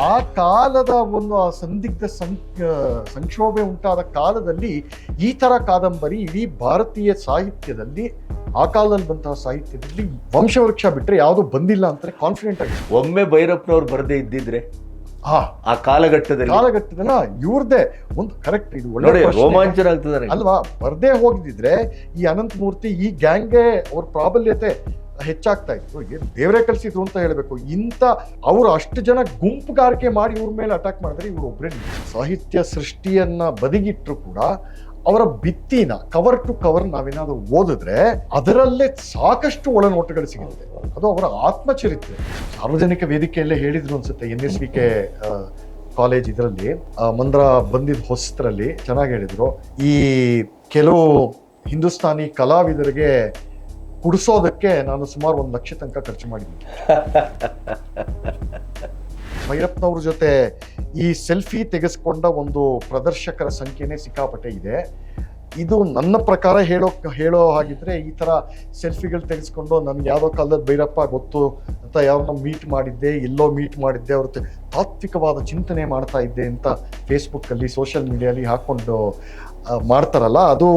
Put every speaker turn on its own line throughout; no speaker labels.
ಆ ಕಾಲದ ಒಂದು ಆ ಸಂದಿಗ್ಧ ಸಂ ಸಂಕ್ಷೋಭೆ ಉಂಟಾದ ಕಾಲದಲ್ಲಿ ಈ ತರ ಕಾದಂಬರಿ ಇಡೀ ಭಾರತೀಯ ಸಾಹಿತ್ಯದಲ್ಲಿ ಆ ಕಾಲದಲ್ಲಿ ಬಂತಹ ಸಾಹಿತ್ಯದಲ್ಲಿ ವಂಶವೃಕ್ಷ ಬಿಟ್ಟರೆ ಯಾವುದು ಬಂದಿಲ್ಲ ಅಂತಾರೆ ಕಾನ್ಫಿಡೆಂಟ್ ಆಗಿ.
ಒಮ್ಮೆ ಭೈರಪ್ಪನವ್ರು ಬರದೇ ಇದ್ದಿದ್ರೆ
ಆ
ಆ ಕಾಲಘಟ್ಟದಲ್ಲಿ?
ಕಾಲಘಟ್ಟದಲ್ಲ ಇವ್ರದೇ ಒಂದು ಕರೆಕ್ಟ್ ಇದು ಒಳ್ಳೆ.
ರೋಮಾಂಚನ ಆಗ್ತದೆ
ಅಲ್ವಾ? ಬರದೇ ಹೋಗಿದ್ರೆ ಈ ಅನಂತಮೂರ್ತಿ ಈ ಗ್ಯಾಂಗ್ಗೆ ಅವ್ರ ಪ್ರಾಬಲ್ಯತೆ ಹೆಚ್ಚಾಗ್ತಾ ಇತ್ತು. ಏನ್ ದೇವರೇ ಕಲಿಸಿದ್ರು ಅಂತ ಹೇಳಬೇಕು. ಇಂಥ ಅವರು ಅಷ್ಟು ಜನ ಗುಂಪುಗಾರಿಕೆ ಮಾಡಿ ಇವ್ರ ಮೇಲೆ ಅಟ್ಯಾಕ್ ಮಾಡಿದ್ರೆ ಇವರು ಒಬ್ಬರೇ ಸಾಹಿತ್ಯ ಸೃಷ್ಟಿಯನ್ನ ಬದಿಗಿಟ್ರು ಕೂಡ ಅವರ ಭಿತ್ತಿನ ಕವರ್ ಟು ಕವರ್ ನಾವೇನಾದ್ರೂ ಓದಿದ್ರೆ ಅದರಲ್ಲೇ ಸಾಕಷ್ಟು ಒಳನೋಟಗಳು ಸಿಗುತ್ತೆ. ಅದು ಅವರ ಆತ್ಮಚರಿತ್ರೆ. ಸಾರ್ವಜನಿಕ ವೇದಿಕೆಯಲ್ಲೇ ಹೇಳಿದ್ರು ಅನ್ಸುತ್ತೆ N S V K college ಇದರಲ್ಲಿ. ಮಂದ್ರ ಬಂದಿದ್ದ ಹೊಸತರಲ್ಲಿ ಚೆನ್ನಾಗಿ ಹೇಳಿದ್ರು. ಈ ಕೆಲವು ಹಿಂದೂಸ್ತಾನಿ ಕಲಾವಿದರಿಗೆ ಕುಡಿಸೋದಕ್ಕೆ ನಾನು ಸುಮಾರು ಒಂದು ಲಕ್ಷ ತನಕ ಖರ್ಚು ಮಾಡಿದ್ದೀನಿ ಭೈರಪ್ಪನವ್ರ ಜೊತೆ ಈ ಸೆಲ್ಫಿ ತೆಗೆಸ್ಕೊಂಡ ಒಂದು ಪ್ರದರ್ಶಕರ ಸಂಖ್ಯೆನೇ ಸಿಕ್ಕಾಪಟ್ಟೆ ಇದೆ. ಇದು ನನ್ನ ಪ್ರಕಾರ ಹೇಳೋ ಹೇಳೋ ಹಾಗಿದ್ರೆ ಈ ತರ ಸೆಲ್ಫಿಗಳು ತೆಗೆಸ್ಕೊಂಡು ನನ್ಗೆ ಯಾವುದೋ ಕಾಲದ ಭೈರಪ್ಪ ಗೊತ್ತು ಅಂತ ಯಾರನ್ನ ಮೀಟ್ ಮಾಡಿದ್ದೆ ಎಲ್ಲೋ ಮೀಟ್ ಮಾಡಿದ್ದೆ ಅವ್ರ ತಾತ್ವಿಕವಾದ ಚಿಂತನೆ ಮಾಡ್ತಾ ಇದ್ದೆ ಅಂತ ಫೇಸ್ಬುಕ್ಕಲ್ಲಿ ಸೋಷಿಯಲ್ ಮೀಡಿಯಲ್ಲಿ ಹಾಕೊಂಡು ಆ, ಮಾಡ್ತಾರಲ್ಲ ಅದು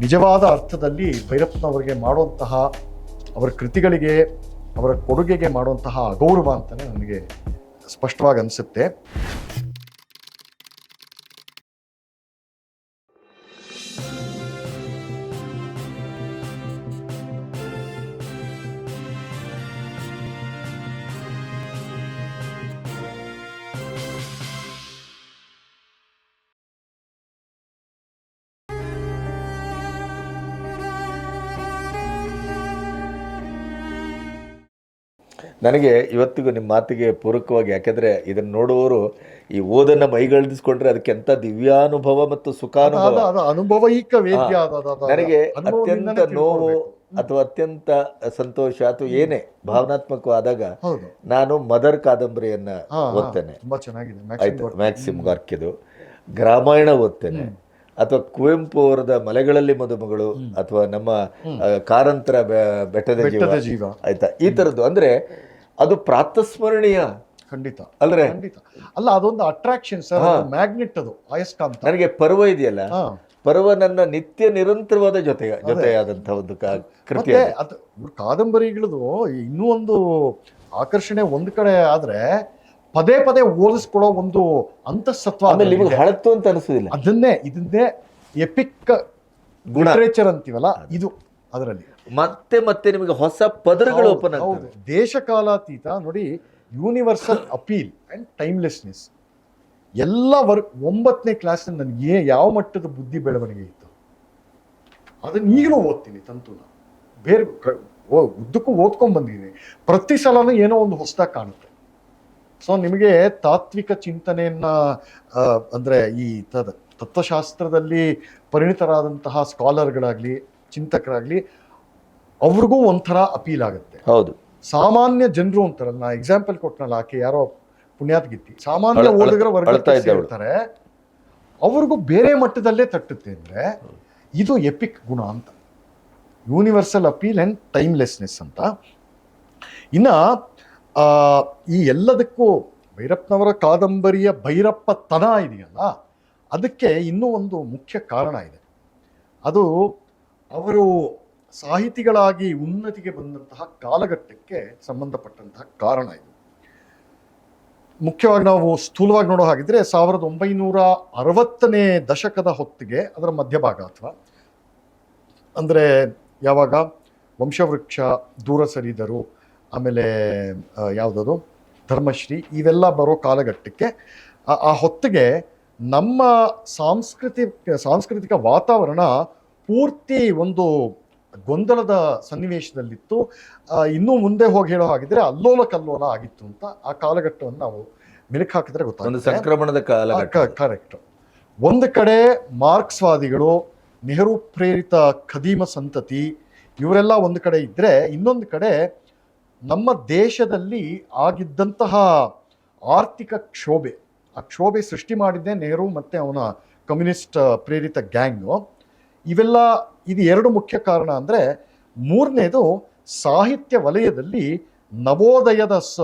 ನಿಜವಾದ ಅರ್ಥದಲ್ಲಿ ಭೈರಪ್ಪನವ್ರಿಗೆ ಮಾಡುವಂತಹ ಅವರ ಕೃತಿಗಳಿಗೆ ಅವರ ಕೊಡುಗೆಗೆ ಮಾಡುವಂತಹ ಅಗೌರವ ಅಂತಲೇ ನನಗೆ ಸ್ಪಷ್ಟವಾಗಿ ಅನಿಸುತ್ತೆ.
ನನಗೆ ಇವತ್ತಿಗೂ ನಿಮ್ಮ ಮಾತಿಗೆ ಪೂರಕವಾಗಿ ಯಾಕೆಂದರೆ ಇದನ್ನು ನೋಡುವವರು ಈ ಓದನ್ನ ಮೈಗಳ್ದಿಸ್ಕೊಂಡ್ರೆ ಅದಕ್ಕೆ ದಿವ್ಯಾನುಭವ ಮತ್ತು ಸುಖಾನುಭವ?
ಅನುಭವ ಅನುಭವೈಕ
ನನಗೆ ಅತ್ಯಂತ ನೋವು ಅಥವಾ ಅತ್ಯಂತ ಸಂತೋಷ ಅಥವಾ ಏನೇ ಭಾವನಾತ್ಮಕವಾದಾಗ ನಾನು ಮದರ್ ಕಾದಂಬರಿಯನ್ನ. ಓದ್ತೇನೆ. ಆಯ್ತು.
ಮ್ಯಾಕ್ಸಿಮ್
ಗಾರ್ಕಿದು ಗ್ರಾಮಾಯಣ ಓದ್ತೇನೆ. ಅಥವಾ ಕುವೆಂಪು ಅವರದ ಮಲೆಗಳಲ್ಲಿ ಮದುಮಗಳು ಅಥವಾ ನಮ್ಮ ಕಾರಂತರ ಬೆಟ್ಟದ ಜೀವ. ಆಯ್ತಾ? ಈ ತರದ್ದು ಅಂದ್ರೆ ಅದು ಪ್ರಾತಸ್ಮರಣೀಯ.
ಖಂಡಿತ.
ಅಲ್ರೆ
ಖಂಡಿತ. ಅಲ್ಲ ಅದೊಂದು ಅಟ್ರಾಕ್ಷನ್ ಸರ್ ಮ್ಯಾಗ್ನೆಟ್ ಅದು ಅಯಸ್ಕಾಂತ
ನನಗೆ ಪರ್ವ ಇದೆಯಲ್ಲ. ಪರ್ವ ನನ್ನ ನಿತ್ಯ ನಿರಂತರವಾದ ಜೊತೆ ಜೊತೆಯಾದಂತ ಒಂದು ಕೃತಿ ಅದು.
ಕಾದಂಬರಿಗಳದು ಇನ್ನೂ ಒಂದು ಆಕರ್ಷಣೆ ಒಂದು ಕಡೆ ಆದ್ರೆ ಪದೇ ಪದೇ ಓದಿಸ್ಕೊಳ್ಳೋ ಒಂದು ಅಂತಸ್ತತ್ವ
ಆಮೇಲೆ ನಿಮಗೆ. ಹಳತ್ತು ಅಂತ ಅನಿಸೋದಿಲ್ಲ.
ಅದನ್ನೇ ಇದನ್ನೇ ಎಪಿಕ್ ಲಿಟ್ರೇಚರ್ ಅಂತೀವಲ್ಲ ಇದು ಅದರಲ್ಲಿ.
ಮತ್ತೆ ಮತ್ತೆ ನಿಮಗೆ ಹೊಸ ಪದರಗಳು ಓಪನ್
ಹೌದು.
ದೇಶಕಾಲಾತೀತ
ದೇಶ ಕಾಲಾತೀತ ನೋಡಿ ಯೂನಿವರ್ಸಲ್ ಅಪೀಲ್ ಅಂಡ್ ಟೈಮ್ಲೆಸ್ನೆಸ್ ಎಲ್ಲ ವರ್ಕ್ ಒಂಬತ್ತನೇ ಕ್ಲಾಸ್ ನನಗೆ ಯಾವ ಮಟ್ಟದ ಬುದ್ಧಿ ಬೆಳವಣಿಗೆ ಇತ್ತು? ಅದನ್ನ ಈಗಲೂ ಓದ್ತೀನಿ ತಂತುನ. ಬೇರೆ ಉದ್ದಕ್ಕೂ ಓದ್ಕೊಂಡ್ ಬಂದಿದ್ದೀನಿ. ಪ್ರತಿ ಸಲನೂ ಏನೋ ಒಂದು ಹೊಸದಾಗಿ ಕಾಣುತ್ತೆ. ಸೊ ನಿಮಗೆ ತಾತ್ವಿಕ ಚಿಂತನೆಯನ್ನ ಅಂದ್ರೆ ಈ ತದ- ತತ್ವಶಾಸ್ತ್ರದಲ್ಲಿ ಪರಿಣಿತರಾದಂತಹ ಸ್ಕಾಲರ್ಗಳಾಗ್ಲಿ ಚಿಂತಕರಾಗ್ಲಿ ಅವ್ರಿಗೂ ಒಂಥರ ಅಪೀಲ್ ಆಗುತ್ತೆ.
ಹೌದು.
ಸಾಮಾನ್ಯ ಜನರು ಅಂತಾರಲ್ಲ ನಾ ಎಕ್ಸಾಂಪಲ್ ಕೊಟ್ಟನಲ್ಲ ಆಕೆ ಯಾರೋ ಪುಣ್ಯಾತ್ಗಿತ್ತಿ ಸಾಮಾನ್ಯ ಓದುಗರ
ಅವಳು.
ಸೇರ್ತಾರೆ. ಅವ್ರಿಗೂ ಬೇರೆ ಮಟ್ಟದಲ್ಲೇ ತಟ್ಟುತ್ತೆ ಅಂದ್ರೆ ಇದು ಎಪಿಕ್ ಗುಣ ಅಂತ. ಯೂನಿವರ್ಸಲ್ ಅಪೀಲ್ ಅಂಡ್ ಟೈಮ್ಲೆಸ್ನೆಸ್ ಅಂತ. ಇನ್ನ ಈ ಎಲ್ಲದಕ್ಕೂ ಭೈರಪ್ಪನವರ ಕಾದಂಬರಿಯ ಭೈರಪ್ಪತನ ಇದೆಯಲ್ಲ? ಅದಕ್ಕೆ ಇನ್ನೂ ಒಂದು ಮುಖ್ಯ ಕಾರಣ ಇದೆ. ಅದು ಅವರು ಸಾಹಿತಿಗಳಾಗಿ ಉನ್ನತಿಗೆ ಬಂದಂತಹ ಕಾಲಘಟ್ಟಕ್ಕೆ ಸಂಬಂಧಪಟ್ಟಂತಹ ಕಾರಣ ಇದು. ಮುಖ್ಯವಾಗಿ ನಾವು ಸ್ಥೂಲವಾಗಿ ನೋಡೋ ಹಾಗಿದ್ರೆ ಸಾವಿರದ ಒಂಬೈನೂರ ಅರವತ್ತನೇ ದಶಕದ ಹೊತ್ತಿಗೆ ಅದರ ಮಧ್ಯಭಾಗ ಅಥವಾ ಅಂದರೆ ಯಾವಾಗ ವಂಶವೃಕ್ಷ ದೂರ ಸರಿದರು ಆಮೇಲೆ ಯಾವುದದು? ಧರ್ಮಶ್ರೀ ಇವೆಲ್ಲ ಬರೋ ಕಾಲಘಟ್ಟಕ್ಕೆ ಆ- ಹೊತ್ತಿಗೆ ನಮ್ಮ ಸಾಂಸ್ಕೃತಿ ಸಾಂಸ್ಕೃತಿಕ ವಾತಾವರಣ ಪೂರ್ತಿ ಒಂದು ಗೊಂದಲದ ಸನ್ನಿವೇಶದಲ್ಲಿತ್ತು. ಇನ್ನೂ ಮುಂದೆ ಹೋಗಿ ಹೇಳೋ ಹಾಗಿದ್ರೆ ಅಲ್ಲೋಲ ಕಲ್ಲೋಲ ಆಗಿತ್ತು ಅಂತ ಆ ಕಾಲಘಟ್ಟವನ್ನು ನಾವು ಮೆಲುಕು ಹಾಕಿದ್ರೆ ಗೊತ್ತಾಗುತ್ತೆ.
ಸಂಕ್ರಮಣದ ಕಾಲ
ಕರೆಕ್ಟ್. ಒಂದು ಕಡೆ ಮಾರ್ಕ್ಸ್ವಾದಿಗಳು ನೆಹರು ಪ್ರೇರಿತ ಖದೀಮ ಸಂತತಿ ಇವರೆಲ್ಲ ಒಂದು ಕಡೆ ಇದ್ದರೆ ಇನ್ನೊಂದು ಕಡೆ ನಮ್ಮ ದೇಶದಲ್ಲಿ ಆಗಿದ್ದಂತಹ ಆರ್ಥಿಕ ಕ್ಷೋಭೆ, ಆ ಕ್ಷೋಭೆ ಸೃಷ್ಟಿ ಮಾಡಿದ್ದೆ ನೆಹರು ಮತ್ತು ಅವನ ಕಮ್ಯುನಿಸ್ಟ್ ಪ್ರೇರಿತ ಗ್ಯಾಂಗು ಇವೆಲ್ಲ ಇದು ಎರಡು ಮುಖ್ಯ ಕಾರಣ ಅಂದರೆ ಮೂರನೇದು ಸಾಹಿತ್ಯ ವಲಯದಲ್ಲಿ ನವೋದಯದ ಸ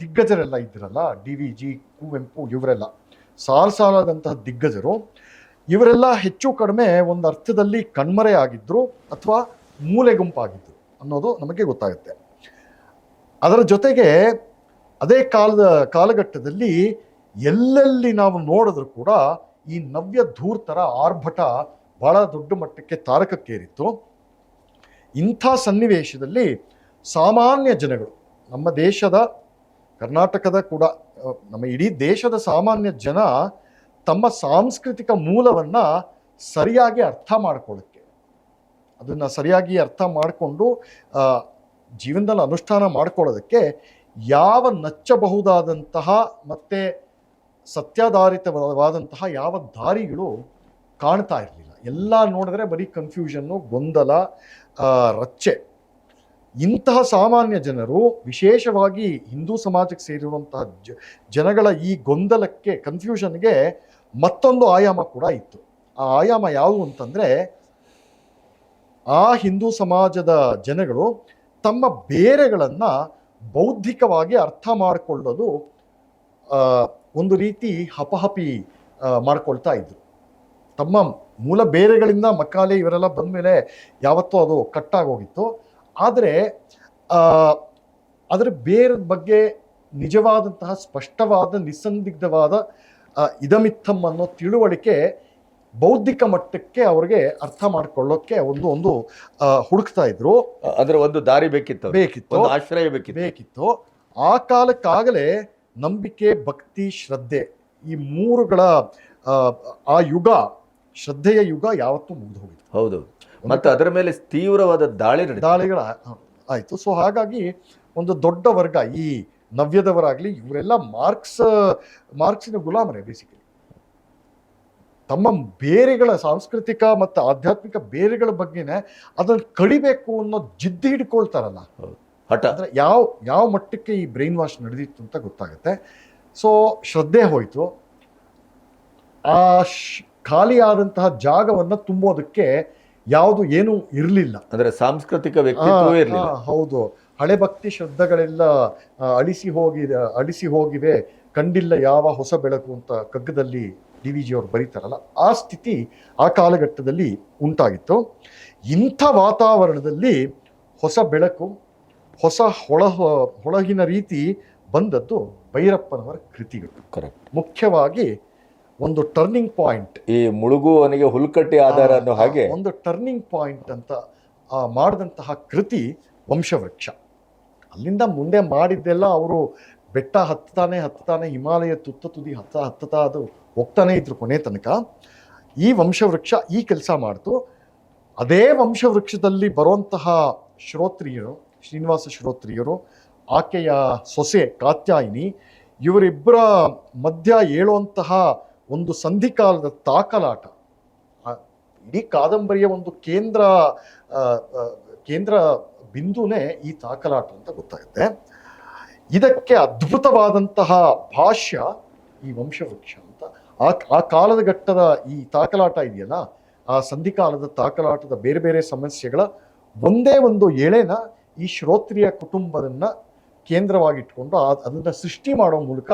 ದಿಗ್ಗಜರೆಲ್ಲ ಇದ್ದಿರಲ್ಲ ಡಿ ವಿ ಜಿ, ಕುವೆಂಪು ಇವರೆಲ್ಲ ಸಾಲ್ ಸಾಲಾದಂತಹ ದಿಗ್ಗಜರು. ಇವರೆಲ್ಲ ಹೆಚ್ಚು ಕಡಿಮೆ ಒಂದು ಅರ್ಥದಲ್ಲಿ ಕಣ್ಮರೆ ಆಗಿದ್ರು ಅಥವಾ ಮೂಲೆ ಗುಂಪಾಗಿದ್ದರು ಅನ್ನೋದು ನಮಗೆ ಗೊತ್ತಾಗುತ್ತೆ. ಅದರ ಜೊತೆಗೆ ಅದೇ ಕಾಲದ, ಕಾಲಘಟ್ಟದಲ್ಲಿ ಎಲ್ಲೆಲ್ಲಿ ನಾವು ನೋಡಿದ್ರು ಕೂಡ ಈ ನವ್ಯ ಧೂರ್ತರ ಆರ್ಭಟ ಬಹಳ ದೊಡ್ಡ ಮಟ್ಟಕ್ಕೆ ತಾರಕಕ್ಕೇರಿತ್ತು. ಇಂಥ ಸನ್ನಿವೇಶದಲ್ಲಿ ಸಾಮಾನ್ಯ ಜನಗಳು, ನಮ್ಮ ದೇಶದ, ಕರ್ನಾಟಕದ ಕೂಡ ನಮ್ಮ ಇಡೀ ದೇಶದ ಸಾಮಾನ್ಯ ಜನ ತಮ್ಮ ಸಾಂಸ್ಕೃತಿಕ ಮೂಲವನ್ನ ಸರಿಯಾಗಿ ಅರ್ಥ ಮಾಡ್ಕೊಳ್ಳೋಕ್ಕೆ, ಅದನ್ನ ಸರಿಯಾಗಿ ಅರ್ಥ ಮಾಡಿಕೊಂಡು ಜೀವನದಲ್ಲಿ ಅನುಷ್ಠಾನ ಮಾಡ್ಕೊಳ್ಳೋದಕ್ಕೆ ಯಾವ ನಚ್ಚಬಹುದಾದಂತಹ ಮತ್ತೆ ಸತ್ಯಾಧಾರಿತವಾದಂತಹ ಯಾವ ದಾರಿಗಳು ಕಾಣ್ತಾ ಇರಲಿಲ್ಲ. ಎಲ್ಲ ನೋಡಿದ್ರೆ ಬರೀ ಕನ್ಫ್ಯೂಷನ್ನು ಗೊಂದಲ ರಚ್ಚೆ. ಇಂತಹ ಸಾಮಾನ್ಯ ಜನರು, ವಿಶೇಷವಾಗಿ ಹಿಂದೂ ಸಮಾಜಕ್ಕೆ ಸೇರಿರುವಂತಹ ಜ, ಜನಗಳ ಈ ಗೊಂದಲಕ್ಕೆ ಕನ್ಫ್ಯೂಷನ್ಗೆ ಮತ್ತೊಂದು ಆಯಾಮ ಕೂಡ ಇತ್ತು. ಆ ಆಯಾಮ ಯಾವುದು ಅಂತಂದರೆ, ಆ ಹಿಂದೂ ಸಮಾಜದ ಜನಗಳು ತಮ್ಮ ಬೇರೆಗಳನ್ನು ಬೌದ್ಧಿಕವಾಗಿ ಅರ್ಥ ಮಾಡಿಕೊಳ್ಳೋದು ಒಂದು ರೀತಿ ಹಪಹಪಿ ಮಾಡ್ಕೊಳ್ತಾ ಇದ್ರು. ತಮ್ಮ ಮೂಲ ಬೇರೆಗಳಿಂದ ಮಕ್ಕಾಲೆ ಇವರೆಲ್ಲ ಬಂದಮೇಲೆ ಯಾವತ್ತೂ ಅದು ಕಟ್ಟಾಗೋಗಿತ್ತು. ಆದರೆ ಅದರ ಬೇರೆ ಬಗ್ಗೆ ನಿಜವಾದಂತಹ ಸ್ಪಷ್ಟವಾದ ನಿಸ್ಸಂದಿಗ್ಧವಾದ ಆ, ಇದಮಿತ್ತಂ ಅನ್ನೋ ತಿಳುವಳಿಕೆ ಬೌದ್ಧಿಕ ಮಟ್ಟಕ್ಕೆ ಅವ್ರಿಗೆ ಅರ್ಥ ಮಾಡ್ಕೊಳ್ಳೋಕ್ಕೆ ಒಂದು ಒಂದು ಹುಡುಕ್ತಾ ಇದ್ರು.
ಅಂದ್ರೆ ಒಂದು ದಾರಿ ಬೇಕಿತ್ತು
ಬೇಕಿತ್ತು.
ಆಶ್ರಯ ಬೇಕಿತ್ತು.
ಬೇಕಿತ್ತು. ಆ ಕಾಲಕ್ಕಾಗಲೇ ನಂಬಿಕೆ ಭಕ್ತಿ ಶ್ರದ್ಧೆ ಈ ಮೂರುಗಳ ಆ, ಯುಗ ಶ್ರದ್ಧೆಯ ಯುಗ ಯಾವತ್ತೂ ಮುಗಿದು ಹೋಗಿತ್ತು.
ಹೌದು. ಮತ್ತು ಅದರ ಮೇಲೆ ತೀವ್ರವಾದ ದಾಳಿ
ದಾಳಿಗಳ ಆಯಿತು. ಸೊ ಹಾಗಾಗಿ ಒಂದು ದೊಡ್ಡ ವರ್ಗ ಈ ನವ್ಯದವರಾಗಲಿ ಇವರೆಲ್ಲ ಮಾರ್ಕ್ಸ್ ಮಾರ್ಕ್ಸಿನ ಗುಲಾಮರೇ ಬೇಸಿಕಲಿ ತಮ್ಮ ಬೇರೆಗಳ ಸಾಂಸ್ಕೃತಿಕ ಮತ್ತು ಆಧ್ಯಾತ್ಮಿಕ ಬೇರೆಗಳ ಬಗ್ಗೆನೇ ಅದನ್ನು ಕಡಿಬೇಕು ಅನ್ನೋ ಜಿದ್ದಿ ಹಿಡ್ಕೊಳ್ತಾರಲ್ಲ.
ಹಠ.
ಅಂದರೆ ಯಾವ ಯಾವ ಮಟ್ಟಕ್ಕೆ ಈ ಬ್ರೈನ್ ವಾಶ್ ನಡೆದಿತ್ತು ಅಂತ ಗೊತ್ತಾಗುತ್ತೆ. ಸೊ ಶ್ರದ್ಧೆ ಹೋಯಿತು. ಆ ಶ್- ಖಾಲಿಯಾದಂತಹ ಜಾಗವನ್ನ ತುಂಬೋದಕ್ಕೆ ಯಾವುದು ಏನು ಇರಲಿಲ್ಲ.
ಅಂದ್ರೆ ಸಾಂಸ್ಕೃತಿಕ ವ್ಯಕ್ತಿತ್ವವೇ ಇರಲಿಲ್ಲ.
ಹೌದು. ಹಳೆ ಭಕ್ತಿ ಶ್ರದ್ಧೆಗಳೆಲ್ಲ ಅಳಿಸಿ ಹೋಗಿ ಅಳಿಸಿ ಹೋಗಿವೆ. ಕಂಡಿಲ್ಲ ಯಾವ ಹೊಸ ಬೆಳಕು ಅಂತ ಕಗ್ಗದಲ್ಲಿ ಡಿ ವಿ ಜಿ ಅವರು ಬರೀತಾರಲ್ಲ ಆ ಸ್ಥಿತಿ ಆ ಕಾಲಘಟ್ಟದಲ್ಲಿ ಉಂಟಾಗಿತ್ತು. ಇಂಥ ವಾತಾವರಣದಲ್ಲಿ ಹೊಸ ಬೆಳಕು ಹೊಸ ಹೊಳ ಹೊಳಗಿನ ರೀತಿ ಬಂದದ್ದು ಭೈರಪ್ಪನವರ ಕೃತಿಗಳು.
ಕರೆಕ್ಟ್
ಮುಖ್ಯವಾಗಿ ಒಂದು ಟರ್ನಿಂಗ್ ಪಾಯಿಂಟ್
ಈ ಮುಳುಗುವನಿಗೆ ಹುಲ್ಕಟ್ಟಿ ಆಧಾರ ಅನ್ನೋ ಹಾಗೆ.
ಒಂದು ಟರ್ನಿಂಗ್ ಪಾಯಿಂಟ್ ಅಂತ ಮಾಡಿದಂತಹ ಕೃತಿ ವಂಶವೃಕ್ಷ. ಅಲ್ಲಿಂದ ಮುಂದೆ ಮಾಡಿದ್ದೆಲ್ಲ ಅವರು ಬೆಟ್ಟ ಹತ್ತಾನೆ ಹತ್ತಾನೆ ಹಿಮಾಲಯ ತುತ್ತ ತುದಿ ಹತ್ತ ಹತ್ತತಾ ಅದು ಹೋಗ್ತಾನೆ ಇದ್ರು ಕೊನೆ ತನಕ, ಈ ವಂಶವೃಕ್ಷ ಈ ಕೆಲಸ ಮಾಡ್ತು. ಅದೇ ವಂಶವೃಕ್ಷದಲ್ಲಿ ಬರುವಂತಹ ಶ್ರೋತ್ರಿಯರು, ಶ್ರೀನಿವಾಸ ಶ್ರೋತ್ರಿಯರು, ಆಕೆಯ ಸೊಸೆ ಕಾತ್ಯಾಯಿನಿ, ಇವರಿಬ್ಬರ ಮಧ್ಯ ಏಳುವಂತಹ ಒಂದು ಸಂಧಿಕಾಲದ ತಾಕಲಾಟ. ಇಡೀ ಕಾದಂಬರಿಯ ಒಂದು ಕೇಂದ್ರ ಕೇಂದ್ರ ಬಿಂದುನೇ ಈ ತಾಕಲಾಟ ಅಂತ ಗೊತ್ತಾಗುತ್ತೆ. ಇದಕ್ಕೆ ಅದ್ಭುತವಾದಂತಹ ಭಾಷ್ಯ ಈ ವಂಶವೃಕ್ಷ. ಆ ಆ ಕಾಲದ ಘಟ್ಟದ ಈ ತಾಕಲಾಟ ಇದೆಯಲ್ಲ, ಆ ಸಂಧಿಕಾಲದ ತಾಕಲಾಟದ ಬೇರೆ ಬೇರೆ ಸಮಸ್ಯೆಗಳ ಒಂದೇ ಒಂದು ಎಳೆನ ಈ ಶ್ರೋತ್ರಿಯ ಕುಟುಂಬದನ್ನ ಕೇಂದ್ರವಾಗಿಟ್ಕೊಂಡು ಅದನ್ನು ಸೃಷ್ಟಿ ಮಾಡೋ ಮೂಲಕ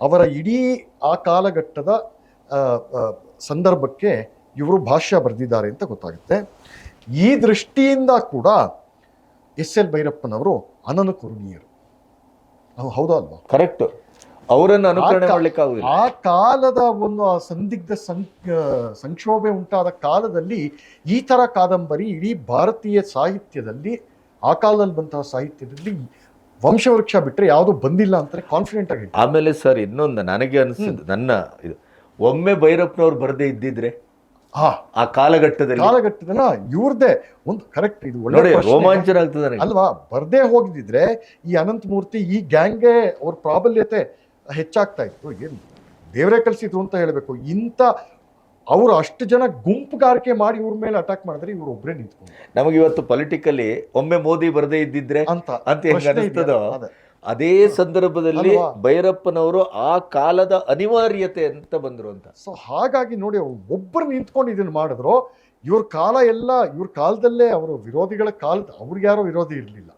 ಅವರ ಇಡೀ ಆ ಕಾಲಘಟ್ಟದ ಸಂದರ್ಭಕ್ಕೆ ಇವರು ಭಾಷ್ಯ ಬರೆದಿದ್ದಾರೆ ಅಂತ ಗೊತ್ತಾಗುತ್ತೆ. ಈ ದೃಷ್ಟಿಯಿಂದ ಕೂಡ ಎಸ್ ಎಲ್ ಭೈರಪ್ಪನವರು ಅನನುಕರಣೀಯರು. ಹೌದಾ ಅಲ್ವಾ?
ಕರೆಕ್ಟ್. ಅವರನ್ನು ಅನುಕರಣೆ ಮಾಡ್ಲಿಕ್ಕೆ ಆಗುದಿಲ್ಲ
ಆ ಕಾಲದ ಒಂದು ಆ ಸಂದಿಗ್ಧ ಸಂಕ್ಷೋಭೆ ಉಂಟಾದ ಕಾಲದಲ್ಲಿ ಈ ತರ ಕಾದಂಬರಿ ಇಡೀ ಭಾರತೀಯ ಸಾಹಿತ್ಯದಲ್ಲಿ ಆ ಕಾಲದಲ್ಲಿ ಬಂತಹ ಸಾಹಿತ್ಯದಲ್ಲಿ ವಂಶವೃಕ್ಷ ಬಿಟ್ರೆ ಯಾವುದು ಬಂದಿಲ್ಲ ಅಂತಾರೆ ಕಾನ್ಫಿಡೆಂಟ್ ಆಗಿ
ಆಮೇಲೆ ಸರ್ ಇನ್ನೊಂದು ನನಗೆ ಅನಿಸಿದ್ದು ನನ್ನ ಇದು ಒಮ್ಮೆ ಭೈರಪ್ಪನವ್ರು ಬರದೇ ಇದ್ದಿದ್ರೆ
ಹಾ.
ಆ ಕಾಲಘಟ್ಟದಲ್ಲಿ
ಕಾಲಘಟ್ಟದಲ್ಲ ಇವ್ರದೇ ಒಂದು ಕರೆಕ್ಟ್ ಇದು ಒಳ್ಳೆ.
ರೋಮಾಂಚನ ಆಗ್ತದೆ
ಅಲ್ವಾ ಬರ್ದೇ ಹೋಗಿದ್ದಿದ್ರೆ ಈ ಅನಂತಮೂರ್ತಿ ಈ ಗ್ಯಾಂಗೆ ಅವ್ರ ಪ್ರಾಬಲ್ಯತೆ ಹೆಚ್ಚಾಗ್ತಾ ಇತ್ತು. ಏನು ದೇವರೇ ಕಲಿಸಿದ್ರು ಅಂತ ಹೇಳಬೇಕು. ಇಂಥ ಅವರು ಅಷ್ಟು ಜನ ಗುಂಪುಗಾರಿಕೆ ಮಾಡಿ ಇವ್ರ ಮೇಲೆ ಅಟ್ಯಾಕ್ ಮಾಡಿದ್ರೆ ಇವ್ರು ಒಬ್ಬರೇ ನಿಂತ್ಕೊಂಡು
ನಮಗೆ ಇವತ್ತು ಪೊಲಿಟಿಕಲಿ ಒಮ್ಮೆ ಮೋದಿ ಬರದೇ ಇದ್ದಿದ್ರೆ
ಅಂತ
ಅಂತ
ಅದೇ.
ಸಂದರ್ಭದಲ್ಲಿ? ಭೈರಪ್ಪನವರು ಆ ಕಾಲದ ಅನಿವಾರ್ಯತೆ ಅಂತ ಬಂದರು ಅಂತ.
ಸೊ ಹಾಗಾಗಿ ನೋಡಿ ಅವ್ರು ಒಬ್ಬರು ನಿಂತ್ಕೊಂಡು ಇದನ್ನು ಮಾಡಿದ್ರು. ಇವ್ರ ಕಾಲ ಎಲ್ಲ ಇವ್ರ ಕಾಲದಲ್ಲೇ ಅವರು ವಿರೋಧಿಗಳ ಕಾಲದ ಅವ್ರಿಗೆ ಯಾರೋ ವಿರೋಧಿ ಇರಲಿಲ್ಲ.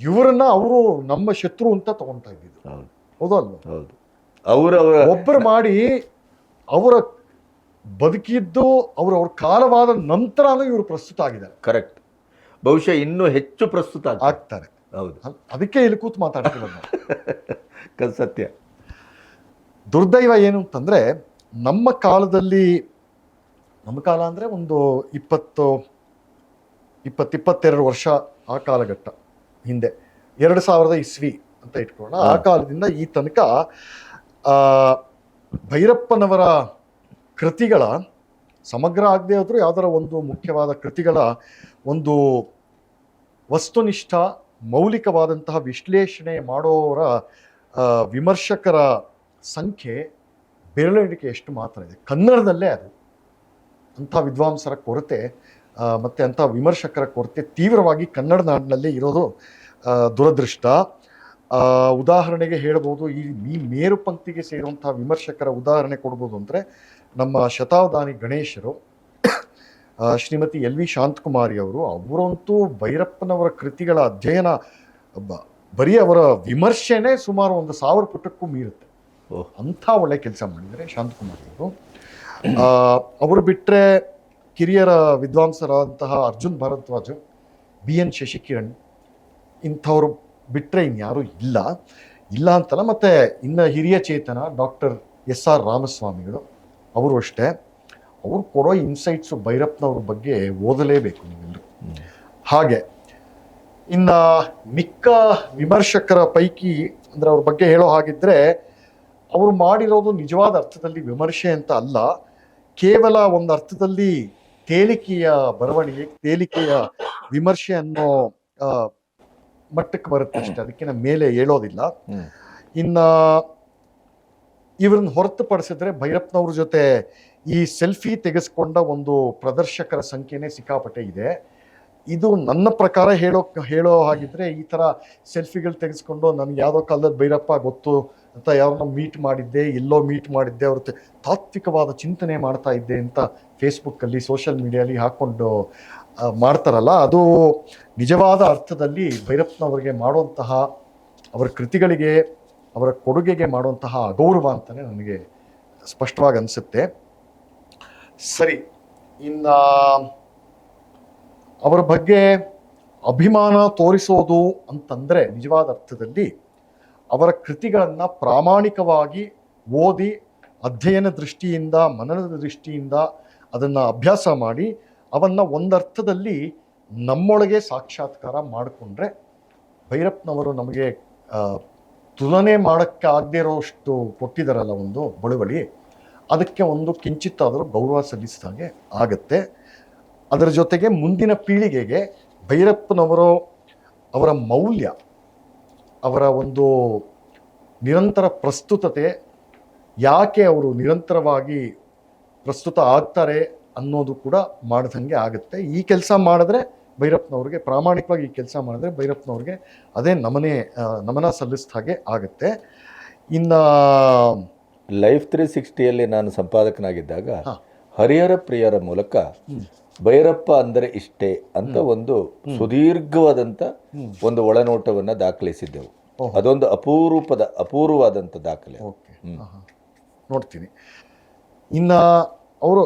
ಇವರನ್ನ ಅವರು ನಮ್ಮ ಶತ್ರು ಅಂತ ತಗೊಂತಾ ಇದ್ದಿದ್ದು. ಹೌದಲ್ವ?
ಹೌದು. ಅವರ
ಒಬ್ಬರು ಮಾಡಿ ಅವರ ಬದುಕಿದ್ದು ಅವ್ರ ಅವ್ರ ಕಾಲವಾದ ನಂತರ ಇವರು ಪ್ರಸ್ತುತ ಆಗಿದ್ದಾರೆ.
ಕರೆಕ್ಟ್ ಬಹುಶಃ ಇನ್ನೂ ಹೆಚ್ಚು ಪ್ರಸ್ತುತ.
ಆಗ್ತಾರೆ.
ಹೌದು.
ಅದ್- ಅದಕ್ಕೆ ಇಲ್ಲಿ ಕೂತು ನಾವು.
ಕ- ಸತ್ಯ.
ದುರ್ದೈವ ಏನು ಅಂತಂದ್ರೆ ನಮ್ಮ ಕಾಲದಲ್ಲಿ ನಮ್ಮ ಕಾಲ ಅಂದ್ರೆ ಒಂದು ಇಪ್ಪತ್ತು ಇಪ್ಪತ್ತು ಇಪ್ಪತ್ತೆರಡು ವರ್ಷ ಆ ಕಾಲಘಟ್ಟ ಹಿಂದೆ. ಎರಡು ಸಾವಿರದ ಇಸ್ವಿ. ಅಂತ ಇಟ್ಕೊಳ್ಳೋಣ. ಆ ಕಾಲದಿಂದ ಈ ತನಕ ಆ, ಭೈರಪ್ಪನವರ ಕೃತಿಗಳ ಸಮಗ್ರ ಆಗದೆ ಆದರೂ ಯಾವ್ದಾರ ಒಂದು ಮುಖ್ಯವಾದ ಕೃತಿಗಳ ಒಂದು ವಸ್ತುನಿಷ್ಠ ಮೌಲಿಕವಾದಂತಹ ವಿಶ್ಲೇಷಣೆ ಮಾಡೋರ ವಿಮರ್ಶಕರ ಸಂಖ್ಯೆ ಬೆರಳೆಣಿಕೆ ಎಷ್ಟು ಮಾತ್ರ ಇದೆ. ಕನ್ನಡದಲ್ಲೇ ಅದು. ಅಂಥ ವಿದ್ವಾಂಸರ ಕೊರತೆ ಮತ್ತು ಅಂಥ ವಿಮರ್ಶಕರ ಕೊರತೆ ತೀವ್ರವಾಗಿ ಕನ್ನಡ ನಾಡಿನಲ್ಲಿ ಇರೋದು ದುರದೃಷ್ಟ. ಉದಾಹರಣೆಗೆ ಹೇಳ್ಬೋದು ಈ ಈ ಮೇರು ಪಂಕ್ತಿಗೆ ಸೇರುವಂತಹ ವಿಮರ್ಶಕರ ಉದಾಹರಣೆ ಕೊಡ್ಬೋದು ಅಂದರೆ ನಮ್ಮ ಶತಾವಧಾನಿ ಗಣೇಶರು ಶ್ರೀಮತಿ ಎಲ್ ವಿ ಶಾಂತಕುಮಾರಿ ಅವರು ಅವರಂತೂ ಭೈರಪ್ಪನವರ ಕೃತಿಗಳ ಅಧ್ಯಯನ ಬರೀ ಅವರ ವಿಮರ್ಶೆನೇ ಸುಮಾರು ಒಂದು ಸಾವಿರ ಪುಟಕ್ಕೂ ಮೀರುತ್ತೆ. ಅಂಥ ಒಳ್ಳೆ ಕೆಲಸ ಮಾಡಿದರೆ ಶಾಂತಕುಮಾರಿ ಅವರು ಅವರು ಬಿಟ್ಟರೆ ಕಿರಿಯರ ವಿದ್ವಾಂಸರಾದಂತಹ ಅರ್ಜುನ್ ಭಾರದ್ವಾಜ್ ಬಿ ಎನ್ ಶಶಿಕಿರಣ್ ಇಂಥವ್ರು ಬಿಟ್ಟರೆ ಇನ್ಯಾರೂ ಇಲ್ಲ. ಇಲ್ಲ ಅಂತಲ್ಲ, ಮತ್ತು ಇನ್ನು ಹಿರಿಯ ಚೇತನ ಡಾಕ್ಟರ್ ಎಸ್ ಆರ್ ರಾಮಸ್ವಾಮಿಗಳು, ಅವರು ಅಷ್ಟೇ. ಅವರು ಕೊಡೋ ಇನ್ಸೈಟ್ಸು ಭೈರಪ್ಪನವ್ರ ಬಗ್ಗೆ ಓದಲೇಬೇಕು ನೀವೆಲ್ಲರೂ ಹಾಗೆ, ಇನ್ನು ಮಿಕ್ಕ ವಿಮರ್ಶಕರ ಪೈಕಿ ಅಂದರೆ ಅವ್ರ ಬಗ್ಗೆ ಹೇಳೋ ಹಾಗಿದ್ರೆ, ಅವರು ಮಾಡಿರೋದು ನಿಜವಾದ ಅರ್ಥದಲ್ಲಿ ವಿಮರ್ಶೆ ಅಂತ ಅಲ್ಲ. ಕೇವಲ ಒಂದು ಅರ್ಥದಲ್ಲಿ ತೇಲಿಕೆಯ ಬರವಣಿಗೆ, ತೇಲಿಕೆಯ ವಿಮರ್ಶೆ ಅನ್ನೋ ಮಟ್ಟಕ್ಕೆ ಬರುತ್ತೆ ಅಷ್ಟೇ. ಅದಕ್ಕಿಂತ ಮೇಲೆ ಹೇಳೋದಿಲ್ಲ. ಇನ್ನು ಇವ್ರನ್ನ ಹೊರತುಪಡಿಸಿದ್ರೆ ಭೈರಪ್ಪನವ್ರ ಜೊತೆ ಈ ಸೆಲ್ಫಿ ತೆಗೆಸ್ಕೊಂಡ ಒಂದು ಪ್ರದರ್ಶಕರ ಸಂಖ್ಯೆನೇ ಸಿಕ್ಕಾಪಟ್ಟೆ ಇದೆ. ಇದು ನನ್ನ ಪ್ರಕಾರ ಹೇಳೋ ಹೇಳೋ ಹಾಗಿದ್ರೆ ಈ ತರ ಸೆಲ್ಫಿಗಳು ತೆಗೆಸ್ಕೊಂಡು ನನಗೆ ಯಾವುದೋ ಕಾಲದ ಭೈರಪ್ಪ ಗೊತ್ತು ಅಂತ ಯಾರನ್ನ ಮೀಟ್ ಮಾಡಿದ್ದೆ, ಎಲ್ಲೋ ಮೀಟ್ ಮಾಡಿದ್ದೆ, ಅವ್ರ ತಾತ್ವಿಕವಾದ ಚಿಂತನೆ ಮಾಡ್ತಾ ಇದ್ದೆ ಅಂತ ಫೇಸ್ಬುಕ್ಕಲ್ಲಿ ಸೋಷಿಯಲ್ ಮೀಡಿಯಲ್ಲಿ ಹಾಕ್ಕೊಂಡು ಮಾಡ್ತಾರಲ್ಲ, ಅದು ನಿಜವಾದ ಅರ್ಥದಲ್ಲಿ ಭೈರಪ್ಪನವರಿಗೆ ಮಾಡುವಂತಹ, ಅವರ ಕೃತಿಗಳಿಗೆ, ಅವರ ಕೊಡುಗೆಗೆ ಮಾಡುವಂತಹ ಅಗೌರವ ಅಂತಲೇ ನನಗೆ ಸ್ಪಷ್ಟವಾಗಿ ಅನಿಸುತ್ತೆ. ಸರಿ, ಇನ್ನ ಅವರ ಬಗ್ಗೆ ಅಭಿಮಾನ ತೋರಿಸೋದು ಅಂತಂದ್ರೆ ನಿಜವಾದ ಅರ್ಥದಲ್ಲಿ ಅವರ ಕೃತಿಗಳನ್ನು ಪ್ರಾಮಾಣಿಕವಾಗಿ ಓದಿ ಅಧ್ಯಯನ ದೃಷ್ಟಿಯಿಂದ, ಮನನದ ದೃಷ್ಟಿಯಿಂದ ಅದನ್ನು ಅಭ್ಯಾಸ ಮಾಡಿ ಅವನ್ನು ಒಂದರ್ಥದಲ್ಲಿ ನಮ್ಮೊಳಗೆ ಸಾಕ್ಷಾತ್ಕಾರ ಮಾಡಿಕೊಂಡ್ರೆ ಭೈರಪ್ಪನವರು ನಮಗೆ ತುಲನೆ ಮಾಡೋಕ್ಕೆ ಆಗದೇ ಇರೋಷ್ಟು ಕೊಟ್ಟಿದ್ದಾರಲ್ಲ ಒಂದು ಬಳುವಳಿ, ಅದಕ್ಕೆ ಒಂದು ಕಿಂಚಿತ್ತಾದರೂ ಗೌರವ ಸಲ್ಲಿಸಿದಾಗೆ ಆಗತ್ತೆ. ಅದರ ಜೊತೆಗೆ ಮುಂದಿನ ಪೀಳಿಗೆಗೆ ಭೈರಪ್ಪನವರು ಅವರ ಮೌಲ್ಯ ಅವರ ಒಂದು ನಿರಂತರ ಪ್ರಸ್ತುತತೆ ಯಾಕೆ ಅವರು ನಿರಂತರವಾಗಿ ಪ್ರಸ್ತುತ ಆಗ್ತಾರೆ ಅನ್ನೋದು ಕೂಡ ಮಾಡ್ದಂಗೆ ಆಗುತ್ತೆ. ಈ ಕೆಲಸ ಮಾಡಿದ್ರೆ ಭೈರಪ್ಪನವ್ರಿಗೆ ಪ್ರಾಮಾಣಿಕವಾಗಿ ಈ ಕೆಲಸ ಮಾಡಿದ್ರೆ ಭೈರಪ್ಪನವ್ರಿಗೆ ಅದೇ ನಮನೆ ನಮನ ಸಲ್ಲಿಸಿದ ಹಾಗೆ ಆಗುತ್ತೆ. ಇನ್ನು
ಲೈಫ್ ತ್ರೀ ಸಿಕ್ಸ್ಟಿಯಲ್ಲಿ ನಾನು ಸಂಪಾದಕನಾಗಿದ್ದಾಗ ಹರಿಹರ ಪ್ರಿಯರ ಮೂಲಕ. ಭೈರಪ್ಪ ಅಂದರೆ ಇಷ್ಟೇ ಅಂತ ಒಂದು ಸುದೀರ್ಘವಾದಂಥ ಒಂದು ಒಳನೋಟವನ್ನು ದಾಖಲಿಸಿದ್ದೆವು. ಅದೊಂದು ಅಪೂರ್ವದ ಅಪೂರ್ವವಾದಂಥ ದಾಖಲೆ
ಓಕೆ. ನೋಡ್ತೀನಿ. ಇನ್ನು ಅವರು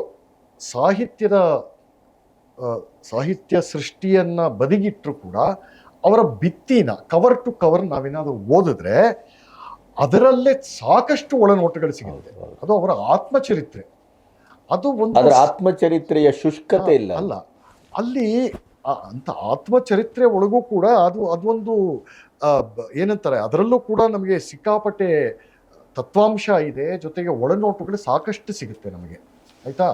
ಸಾಹಿತ್ಯದ ಸಾಹಿತ್ಯ ಸೃಷ್ಟಿಯನ್ನು ಬದಿಗಿಟ್ಟರು ಕೂಡ ಅವರ ಭಿತ್ತಿನ ಕವರ್ ಟು ಕವರ್ ನಾವೇನಾದರೂ ಓದಿದ್ರೆ ಅದರಲ್ಲೇ ಸಾಕಷ್ಟು ಒಳನೋಟಗಳು ಸಿಗುತ್ತೆ. ಅದು ಅವರ ಆತ್ಮಚರಿತ್ರೆ. ಅದು ಒಂದು
ಅದರ ಆತ್ಮಚರಿತ್ರೆಯ ಶುಷ್ಕತೆ ಇಲ್ಲ
ಅಲ್ಲ ಅಲ್ಲಿ ಅಂತ ಆತ್ಮಚರಿತ್ರೆ ಒಳಗೂ ಕೂಡ ಅದು ಅದೊಂದು ಏನಂತಾರೆ ಅದರಲ್ಲೂ ಕೂಡ ನಮಗೆ ಸಿಕ್ಕಾಪಟ್ಟೆ ತತ್ವಾಂಶ ಇದೆ ಜೊತೆಗೆ ಒಳನೋಟುಗಳು ಸಾಕಷ್ಟು ಸಿಗುತ್ತೆ ನಮಗೆ. ಆಯಿತಾ?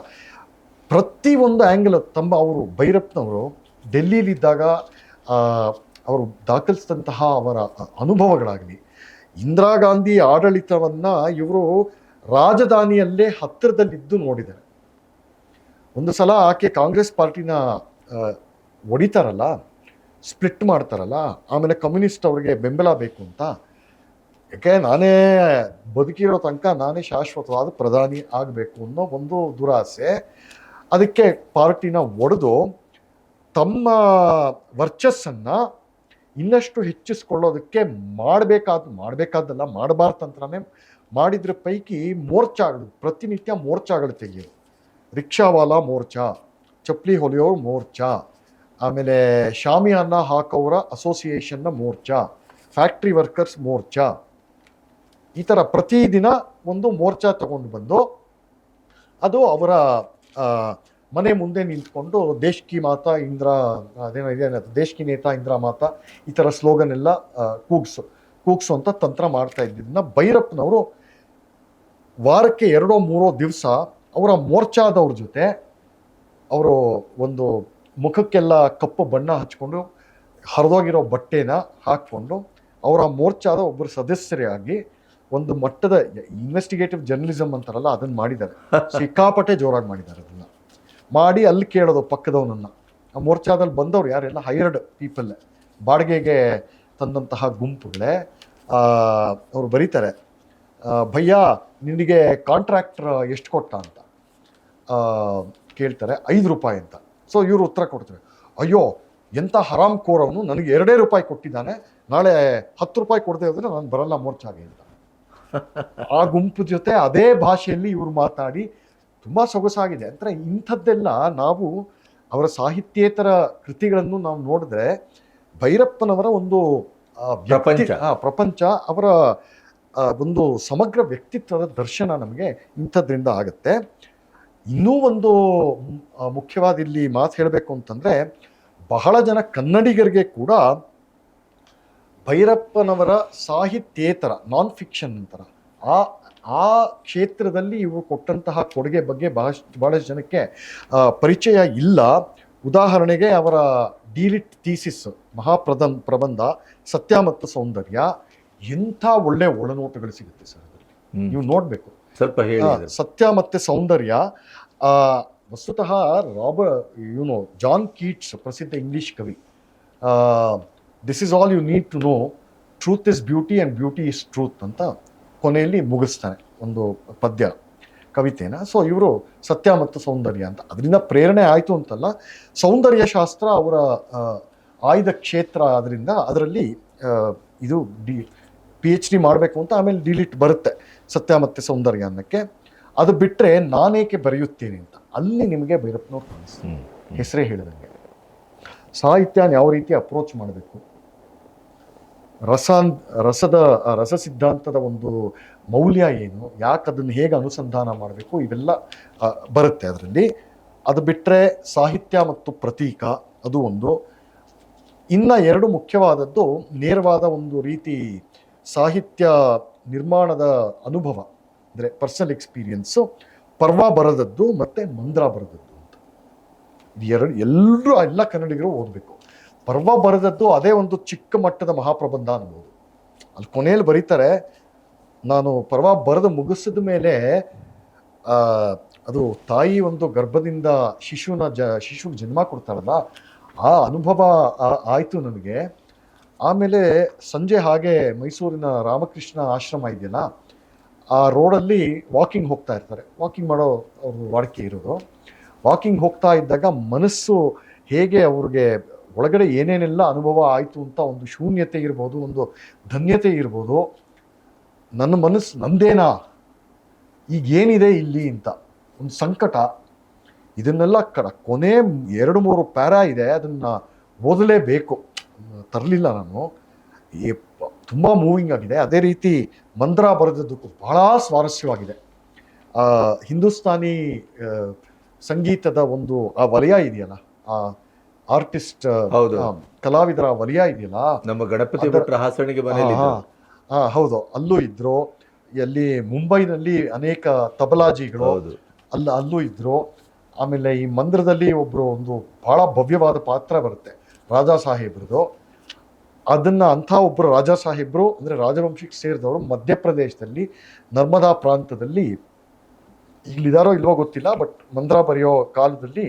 ಪ್ರತಿ ಒಂದು ಆ್ಯಂಗಲ್ ತಮ್ಮ ಅವರು ಭೈರಪ್ಪನವರು ಡೆಲ್ಲಿಲಿದ್ದಾಗ ಅವರು ದಾಖಲಿಸಿದಂತಹ ಅವರ ಅನುಭವಗಳಾಗಲಿ ಇಂದಿರಾ ಗಾಂಧಿ ಆಡಳಿತವನ್ನು ಇವರು ರಾಜಧಾನಿಯಲ್ಲೇ ಹತ್ತಿರದಲ್ಲಿದ್ದು ನೋಡಿದ್ದಾರೆ. ಒಂದು ಸಲ ಆಕೆ ಕಾಂಗ್ರೆಸ್ ಪಾರ್ಟಿನ ಒಡಿತಾರಲ್ಲ, ಸ್ಪ್ಲಿಟ್ ಮಾಡ್ತಾರಲ್ಲ, ಆಮೇಲೆ ಕಮ್ಯುನಿಸ್ಟ್ ಅವ್ರಿಗೆ ಬೆಂಬಲ ಬೇಕು ಅಂತ. ಯಾಕೆ ನಾನೇ ಬದುಕಿರೋ ತನಕ ನಾನೇ ಶಾಶ್ವತವಾದ ಪ್ರಧಾನಿ ಆಗಬೇಕು ಅನ್ನೋ ಒಂದು ದುರಾಸೆ. ಅದಕ್ಕೆ ಪಾರ್ಟಿನ ಒಡೆದು ತಮ್ಮ ವರ್ಚಸ್ಸನ್ನು ಇನ್ನಷ್ಟು ಹೆಚ್ಚಿಸ್ಕೊಳ್ಳೋದಕ್ಕೆ ಮಾಡಬೇಕಾದ ಮಾಡಬೇಕಾದಲ್ಲ ಮಾಡಬಾರ್ದಂತಾನೆ ಮಾಡಿದ್ರ ಪೈಕಿ ಮೋರ್ಚಾಗಳು ಪ್ರತಿನಿತ್ಯ ಮೋರ್ಚಾಗಳು ತೆಗೆಯೋದು ರಿಕ್ಷಾವಾಲ ಮೋರ್ಚಾ, ಚಪ್ಪಲಿ ಹೊಲಿಯೋರು ಮೋರ್ಚಾ, ಆಮೇಲೆ ಶಾಮಿಯಾನ ಹಾಕೋರ ಅಸೋಸಿಯೇಷನ್ನ ಮೋರ್ಚಾ ಫ್ಯಾಕ್ಟ್ರಿ ವರ್ಕರ್ಸ್ ಮೋರ್ಚಾ. ಈ ಥರ ಪ್ರತಿದಿನ ಒಂದು ಮೋರ್ಚಾ ತಗೊಂಡು ಬಂದು ಅದು ಅವರ ಮನೆ ಮುಂದೆ ನಿಂತ್ಕೊಂಡು ದೇಶ್ ಕಿ ಮಾತಾ ಇಂದ್ರ, ಅದೇನೋ ಇದೆ ದೇಶ್ ಕಿ ನೇತಾ ಇಂದ್ರ ಮಾತಾ ಈ ಥರ ಸ್ಲೋಗನ್ ಎಲ್ಲ ಕೂಗ್ಸು ಅಂತ ತಂತ್ರ ಮಾಡ್ತಾ ಇದ್ದಿದ್ದನ್ನ ಭೈರಪ್ಪನವರು ವಾರಕ್ಕೆ ಎರಡೋ ಮೂರೋ ದಿವಸ ಅವರ ಮೋರ್ಚಾದವ್ರ ಜೊತೆ ಅವರು ಒಂದು ಮುಖಕ್ಕೆಲ್ಲ ಕಪ್ಪು ಬಣ್ಣ ಹಚ್ಕೊಂಡು ಹರಿದೋಗಿರೋ ಬಟ್ಟೆನ ಹಾಕ್ಕೊಂಡು ಅವರ ಮೋರ್ಚಾದ ಒಬ್ಬರು ಸದಸ್ಯರಾಗಿ ಒಂದು ಮಟ್ಟದ ಇನ್ವೆಸ್ಟಿಗೇಟಿವ್ ಜರ್ನಲಿಸಮ್ ಅಂತಾರಲ್ಲ ಅದನ್ನು ಮಾಡಿದ್ದಾರೆ. ಸಿಕ್ಕಾಪಟ್ಟೆ ಜೋರಾಗಿ ಮಾಡಿದ್ದಾರೆ ಅದನ್ನು. ಮಾಡಿ ಅಲ್ಲಿ ಕೇಳೋದು ಪಕ್ಕದವನನ್ನು. ಆ ಮೋರ್ಚಾದಲ್ಲಿ ಬಂದವರು ಯಾರೆಲ್ಲ? ಹೈರ್ಡ್ ಪೀಪಲ್ ಬಾಡಿಗೆಗೆ ತಂದಂತಹ ಗುಂಪುಗಳೇ. ಅವರು ಬರೀತಾರೆ. ಭಯ್ಯ ನಿನಗೆ ಕಾಂಟ್ರಾಕ್ಟರ್ ಎಷ್ಟು ಕೊಟ್ಟ ಅಂತ ಕೇಳ್ತಾರೆ ಐದು ರೂಪಾಯಿ ಅಂತ. ಸೊ ಇವರು ಉತ್ತರ ಕೊಡ್ತಾರೆ ಅಯ್ಯೋ ಎಂಥ ಹರಾಮ್ ಕೋರವನು ನನಗೆ ಎರಡೇ ರೂಪಾಯಿ ಕೊಟ್ಟಿದ್ದಾನೆ ನಾಳೆ ಹತ್ತು ರೂಪಾಯಿ ಕೊಡದೆ ಹೋದ್ರೆ ನಾನು ಬರಲ್ಲ ಮೋರ್ಚಾಗೆ ಅಂತ. ಆ ಗುಂಪು ಜೊತೆ ಅದೇ ಭಾಷೆಯಲ್ಲಿ ಇವರು ಮಾತಾಡಿ ತುಂಬ ಸೊಗಸಾಗಿದೆ. ಅಂದರೆ ಇಂಥದ್ದೆಲ್ಲ ನಾವು ಅವರ ಸಾಹಿತ್ಯೇತರ ಕೃತಿಗಳನ್ನು ನಾವು ನೋಡಿದ್ರೆ ಭೈರಪ್ಪನವರ ಒಂದು
ಪ್ರಪಂಚ.
ಪ್ರಪಂಚ ಅವರ ಒಂದು ಸಮಗ್ರ ವ್ಯಕ್ತಿತ್ವದ ದರ್ಶನ ನಮಗೆ ಇಂಥದ್ರಿಂದ ಆಗುತ್ತೆ. ಇನ್ನೂ ಒಂದು ಮುಖ್ಯವಾದ ಇಲ್ಲಿ ಮಾತು ಹೇಳಬೇಕು ಅಂತಂದರೆ, ಬಹಳ ಜನ ಕನ್ನಡಿಗರಿಗೆ ಕೂಡ ಭೈರಪ್ಪನವರ ಸಾಹಿತ್ಯೇತರ ನಾನ್ ಫಿಕ್ಷನ್ ಅಂತಾರ, ಆ ಆ ಕ್ಷೇತ್ರದಲ್ಲಿ ಇವರು ಕೊಟ್ಟಂತಹ ಕೊಡುಗೆ ಬಗ್ಗೆ ಬಹಳಷ್ಟು ಬಹಳಷ್ಟು ಜನಕ್ಕೆ ಪರಿಚಯ ಇಲ್ಲ. ಉದಾಹರಣೆಗೆ ಅವರ ಡಿಲಿಟ್ ಥೀಸಿಸ್, ಮಹಾಪ್ರದ, ಪ್ರಬಂಧ, ಸತ್ಯ ಮತ್ತು ಸೌಂದರ್ಯ ಎಂಥ ಒಳ್ಳೆ ಒಳನೋಟಗಳು ಸಿಗುತ್ತೆ ಸರ್ ಅದರಲ್ಲಿ. ನೀವು ನೋಡಬೇಕು.
ಸ್ವಲ್ಪ ಹೇಳಿ
ಸತ್ಯ ಮತ್ತೆ ಸೌಂದರ್ಯ ವಸ್ತುತಃ ರಾಬ ಯುನೋ ಜಾನ್ ಕೀಟ್ಸ್ ಪ್ರಸಿದ್ಧ ಇಂಗ್ಲಿಷ್ ಕವಿ this is all you need to know truth is beauty and beauty is truth ಅಂತ ಕೊನೆಯಲ್ಲಿ ಮುಗಿಸ್ತಾನೆ ಒಂದು ಪದ್ಯ ಕವಿತೆನ. ಸೊ ಇವರು ಸತ್ಯ ಮತ್ತು ಸೌಂದರ್ಯ ಅಂತ. ಅದರಿಂದ ಪ್ರೇರಣೆ ಆಯಿತು ಅಂತಲ್ಲ ಸೌಂದರ್ಯ ಶಾಸ್ತ್ರ ಅವರ ಆಯ್ದ ಕ್ಷೇತ್ರ ಅದರಿಂದ ಅದರಲ್ಲಿ ಇದು ಡಿ ಪಿ ಎಚ್ ಡಿ ಮಾಡಬೇಕು ಅಂತ ಆಮೇಲೆ ಡಿಲಿಟ್ ಬರುತ್ತೆ ಸತ್ಯ ಮತ್ತು ಸೌಂದರ್ಯ ಅನ್ನಕ್ಕೆ ಅದು ಬಿಟ್ಟರೆ ನಾನೇಕೆ ಬರೆಯುತ್ತೇನೆ ಅಂತ. ಅಲ್ಲಿ ನಿಮಗೆ ಭೈರಪ್ಪನವ್ರು
ಕಾಣಿಸ್ತು.
ಹೆಸರೇ ಹೇಳಿದಂಗೆ. ಸಾಹಿತ್ಯನ ಯಾವ ರೀತಿ ಅಪ್ರೋಚ್ ಮಾಡಬೇಕು? ರಸ ರಸದ ರಸ ಸಿದ್ಧಾಂತದ ಒಂದು ಮೌಲ್ಯ ಏನು? ಯಾಕೆ ಅದನ್ನು ಹೇಗೆ ಅನುಸಂಧಾನ ಮಾಡಬೇಕು? ಇವೆಲ್ಲ ಬರುತ್ತೆ ಅದರಲ್ಲಿ. ಅದು ಬಿಟ್ಟರೆ ಸಾಹಿತ್ಯ ಮತ್ತು ಪ್ರತೀಕ ಅದು ಒಂದು. ಇನ್ನ ಎರಡು ಮುಖ್ಯವಾದದ್ದು ನೇರವಾದ ಒಂದು ರೀತಿ ಸಾಹಿತ್ಯ ನಿರ್ಮಾಣದ ಅನುಭವ, ಅಂದರೆ ಪರ್ಸನಲ್ ಎಕ್ಸ್ಪೀರಿಯನ್ಸು ಪರ್ವ ಬರದದ್ದು ಮತ್ತು ಮಂದ್ರ ಬರದದ್ದು ಅಂತ. ಇದು ಎರಡು, ಎಲ್ಲರೂ ಎಲ್ಲ ಕನ್ನಡಿಗರು ಓದಬೇಕು. ಪರ್ವ ಬರೆದದ್ದು ಅದೇ ಒಂದು ಚಿಕ್ಕ ಮಟ್ಟದ ಮಹಾಪ್ರಬಂಧ ಅನ್ಬೋದು. ಅಲ್ಲಿ ಕೊನೆಯಲ್ಲಿ ಬರೀತಾರೆ, ನಾನು ಪರ್ವ ಬರೆದು ಮುಗಿಸಿದ ಮೇಲೆ ಅದು ತಾಯಿ ಒಂದು ಗರ್ಭದಿಂದ ಶಿಶುನ ಜ, ಶಿಶುಗೆ ಜನ್ಮ ಕೊಡ್ತಾರಲ್ಲ ಆ ಅನುಭವ ಆಯಿತು ನನಗೆ. ಆಮೇಲೆ ಸಂಜೆ ಹಾಗೆ ಮೈಸೂರಿನ ರಾಮಕೃಷ್ಣ ಆಶ್ರಮ ಇದೆಯಲ್ಲ, ಆ ರೋಡಲ್ಲಿ ವಾಕಿಂಗ್ ಹೋಗ್ತಾ ಇರ್ತಾರೆ. ವಾಕಿಂಗ್ ಮಾಡೋ ಅವ್ರ ವಾಡಿಕೆ ಇರೋದು. ವಾಕಿಂಗ್ ಹೋಗ್ತಾ ಇದ್ದಾಗ ಮನಸ್ಸು ಹೇಗೆ ಅವ್ರಿಗೆ ಒಳಗಡೆ ಏನೇನೆಲ್ಲ ಅನುಭವ ಆಯಿತು ಅಂತ ಒಂದು ಶೂನ್ಯತೆ ಇರ್ಬೋದು, ಒಂದು ಧನ್ಯತೆ ಇರ್ಬೋದು, ನನ್ನ ಮನಸ್ಸು ನಂದೇನಾ, ಈಗ ಏನಿದೆ ಇಲ್ಲಿ ಅಂತ ಒಂದು ಸಂಕಟ. ಇದನ್ನೆಲ್ಲ ಕಡ ಕೊನೆ ಎರಡು ಮೂರು ಪ್ಯಾರ ಇದೆ, ಅದನ್ನು ಓದಲೇಬೇಕು. ತರಲಿಲ್ಲ ನಾನು. ಈ ತುಂಬಾ ಮೂವಿಂಗ್ ಆಗಿದೆ. ಅದೇ ರೀತಿ ಮಂತ್ರ ಬರೆದದ್ದಕ್ಕೂ ಬಹಳ ಸ್ವಾರಸ್ಯವಾಗಿದೆ. ಆ ಹಿಂದೂಸ್ತಾನಿ ಸಂಗೀತದ ಒಂದು ಆ ವಲಯ ಇದೆಯಲ್ಲ? ಆ ಆರ್ಟಿಸ್ಟ್
ಹೌದು.
ಕಲಾವಿದರ ವಲಯ ಇದೆಯಲ್ಲ?
ನಮ್ಮ ಗಣಪತಿ
ಹಾಸನಿಗೆ
ಭಟ್ರ ಹಾಸಣಿಗೆ
ಹಾ, ಹಾ, ಹೌದು. ಅಲ್ಲೂ ಇದ್ರು. ಎಲ್ಲಿ ಮುಂಬೈನಲ್ಲಿ ಅನೇಕ ತಬಲಾಜಿಗಳು
ಹೌದು.
ಅಲ್ಲ ಅಲ್ಲೂ ಇದ್ರು. ಆಮೇಲೆ ಈ ಮಂದಿರದಲ್ಲಿ ಒಬ್ಬರು ಒಂದು ಬಹಳ ಭವ್ಯವಾದ ಪಾತ್ರ ಬರುತ್ತೆ. ರಾಜಾ ಸಾಹೇಬ್ರದ್ದು ಅದನ್ನ ಅಂಥ ಒಬ್ಬರು ರಾಜಾ ಸಾಹೇಬ್ರು, ಅಂದ್ರೆ ರಾಜವಂಶಕ್ಕೆ ಸೇರಿದವರು ಮಧ್ಯಪ್ರದೇಶದಲ್ಲಿ, ನರ್ಮದಾ ಪ್ರಾಂತದಲ್ಲಿ ಇಲ್ಲಿದಾರೋ ಇಲ್ವೋ ಗೊತ್ತಿಲ್ಲ, ಬಟ್ ಮಂದ್ರ ಬರೆಯೋ ಕಾಲದಲ್ಲಿ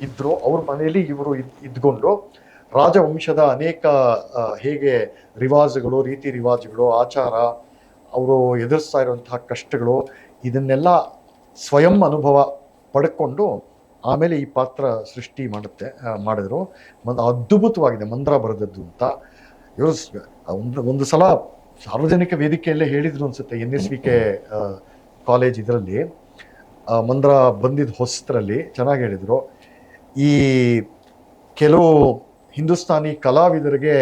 ಇದ್ದರು ಅವ್ರ ಮನೆಯಲ್ಲಿ ಇವರು ಇದ್- ಇದ್ಕೊಂಡು ರಾಜವಂಶದ ಅನೇಕ ಹೇಗೆ ರಿವಾಜುಗಳು, ರೀತಿ ರಿವಾಜುಗಳು, ಆಚಾರ, ಅವರು ಎದುರಿಸ್ತಾ ಇರುವಂತಹ ಕಷ್ಟಗಳು, ಇದನ್ನೆಲ್ಲ ಸ್ವಯಂ ಅನುಭವ ಪಡ್ಕೊಂಡು ಆಮೇಲೆ ಈ ಪಾತ್ರ ಸೃಷ್ಟಿ ಮಾಡುತ್ತೆ ಮಾಡಿದ್ರು. ಮತ್ತು ಅದ್ಭುತವಾಗಿದೆ, ಮಂದ್ರ ಬರೆದದ್ದು ಅಂತ. ಇವರು ಒಂದು ಒಂದು ಸಲ ಸಾರ್ವಜನಿಕ ವೇದಿಕೆಯಲ್ಲೇ ಹೇಳಿದ್ರು ಅನ್ಸುತ್ತೆ, N S V K college ಇದರಲ್ಲಿ. ಮಂದ್ರ ಬಂದಿದ್ದ ಹೊಸದ್ರಲ್ಲಿ ಚೆನ್ನಾಗಿ ಹೇಳಿದರು. ಈ ಕೆಲವು ಹಿಂದೂಸ್ತಾನಿ ಕಲಾವಿದರಿಗೆ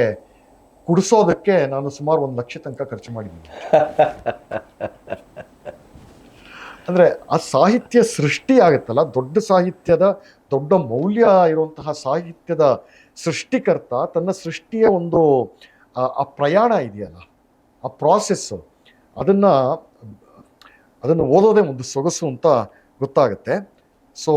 ಕುಡಿಸೋದಕ್ಕೆ ನಾನು ಸುಮಾರು ಒಂದು ಲಕ್ಷ ತನಕ ಖರ್ಚು ಮಾಡಿದ್ದೀನಿ. ಅಂದರೆ ಆ ಸಾಹಿತ್ಯ ಸೃಷ್ಟಿ ಆಗುತ್ತಲ್ಲ, ದೊಡ್ಡ ಸಾಹಿತ್ಯದ ದೊಡ್ಡ ಮೌಲ್ಯ ಇರುವಂತಹ ಸಾಹಿತ್ಯದ ಸೃಷ್ಟಿಕರ್ತ ತನ್ನ ಸೃಷ್ಟಿಯ ಒಂದು, ಆ- ಪ್ರಯಾಣ ಇದೆಯಲ್ಲ, ಆ ಪ್ರಾಸೆಸ್ಸು ಅದನ್ನು ಅದನ್ನು ಓದೋದೇ ಒಂದು ಸೊಗಸು ಅಂತ ಗೊತ್ತಾಗುತ್ತೆ. ಸೊ